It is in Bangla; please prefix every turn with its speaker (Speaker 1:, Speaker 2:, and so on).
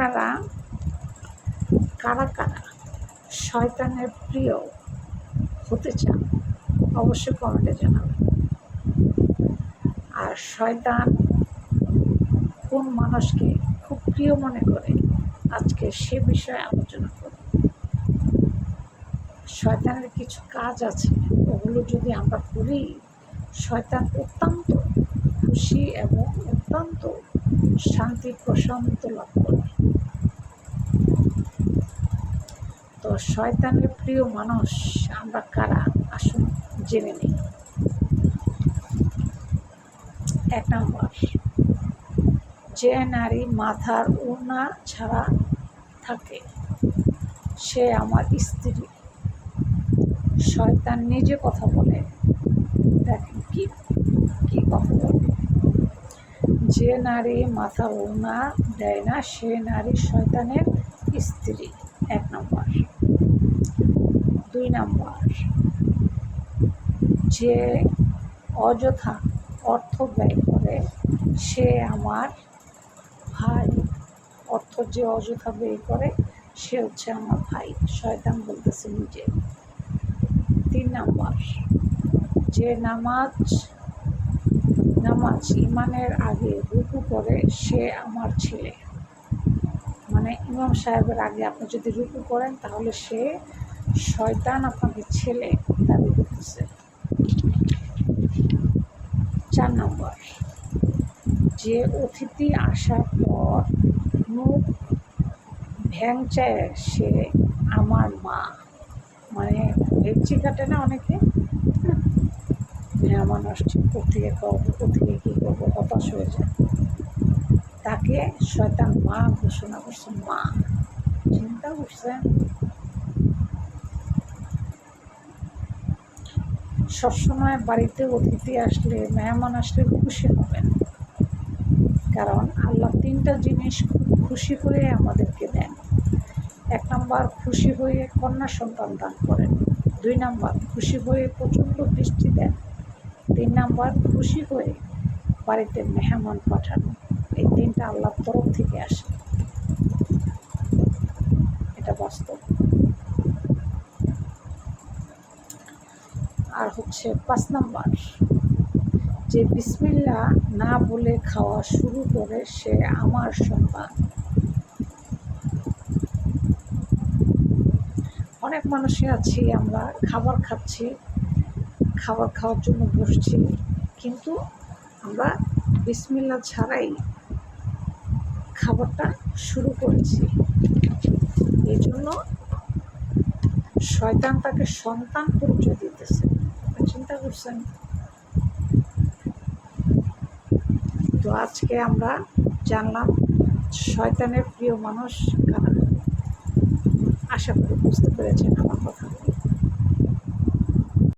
Speaker 1: আপনারা কারা কারা শয়তানের প্রিয় হতে চান, অবশ্যই কমেন্টে জানাবেন। আর শয়তান কোন মানুষকে খুব প্রিয় মনে করে, আজকে সে বিষয়ে আলোচনা করব। শয়তানের কিছু কাজ আছে, ওগুলো যদি আমরা করি, শয়তান অত্যন্ত খুশি এবং অত্যন্ত শান্তি প্রশান্ত লাভ করে। তো শয়তানের প্রিয় মানুষ আমরা কারা? আসুন জেনে নিই। এক নম্বর, যে নারী মাথার ওড়না ছাড়া থাকে, সে আমার স্ত্রী। শয়তান নিজে কথা বলে, দেখেন কি কি কথা যে নারী মাথা ওড়না দেয় না সে নারী শয়তানের স্ত্রী। এক নম্বর। দুই নম্বর। যে অযথা অর্থ ব্যয় করে, সে আমার ভাই। অর্থ যে অযথা ব্যয় করে, সে হচ্ছে আমার ভাই। শয়তান বলতেছে নিজে। তিন নম্বর। যে নামাজ নামাজ ইমানের আগে রুকু করে সে আমার ছেলে। মানে ইমাম সাহেবের আগে আপনি যদি রুকু করেন, তাহলে সে শয়তান আপনাকে ছেলে দাবি করতেছে। চার নম্বর, যে অতিথি আসার পর মুখ ভ্যাংচায় সে আমার মা। মানে ভেংচি কাটে না অনেকে? মেহমান আসছে। কোথেকে করব কোথেকে কী করব, হতাশ হয়ে যায়। তাকে শয়তান মা ঘোষণা করছে, মা। চিন্তা করছেন সবসময় বাড়িতে অতিথি আসলে, মেহমান আসলে খুশি হবেন। কারণ আল্লাহ তিনটা জিনিস খুব খুশি হয়ে আমাদেরকে দেন। এক নম্বর, খুশি হয়ে কন্যা সন্তান দান করেন। দুই নম্বর, খুশি হয়ে প্রচণ্ড বৃষ্টি দেন। তিন নম্বর, খুশি হয়ে বাড়িতে মেহমান পাঠানো। এই তিনটা আল্লাহর তরফ থেকে আসে। এটা বাস্তব। আর হচ্ছে পাঁচ নাম্বার, যে বিসমিল্লা না বলে খাওয়া শুরু করে সে আমার সন্তান। অনেক মানুষই আছি, আমরা খাবার খাচ্ছি খাবার খাওয়ার জন্য বসছি। কিন্তু আমরা বিসমিল্লা ছাড়াই খাবারটা শুরু করেছি। এই জন্য শয়তান তাকে সন্তান পরিচয় দিতেছে। চিন্তা করছেন? তো আজকে আমরা জানলাম শয়তানের প্রিয় মানুষ কারা? আশা করি বুঝতে পেরেছেন আমার কথা।